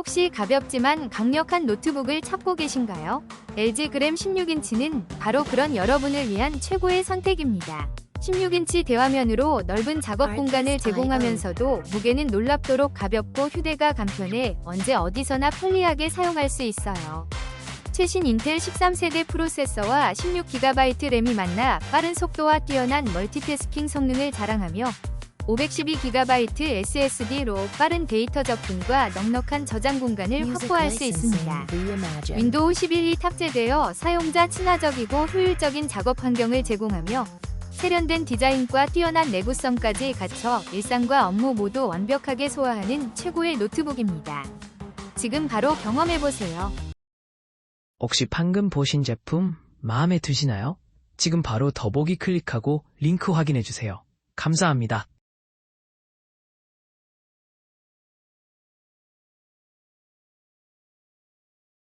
혹시 가볍지만 강력한 노트북을 찾고 계신가요? LG 그램 16인치는 바로 그런 여러분을 위한 최고의 선택입니다. 16인치 대화면으로 넓은 작업 공간을 제공하면서도 무게는 놀랍도록 가볍고 휴대가 간편해 언제 어디서나 편리하게 사용할 수 있어요. 최신 인텔 13세대 프로세서와 16GB 램이 만나 빠른 속도와 뛰어난 멀티태스킹 성능을 자랑하며 512GB SSD로 빠른 데이터 접근과 넉넉한 저장 공간을 확보할 수 있습니다. 윈도우 11이 탑재되어 사용자 친화적이고 효율적인 작업 환경을 제공하며 세련된 디자인과 뛰어난 내구성까지 갖춰 일상과 업무 모두 완벽하게 소화하는 최고의 노트북입니다. 지금 바로 경험해보세요. 혹시 방금 보신 제품 마음에 드시나요? 지금 바로 더보기 클릭하고 링크 확인해 주세요. 감사합니다.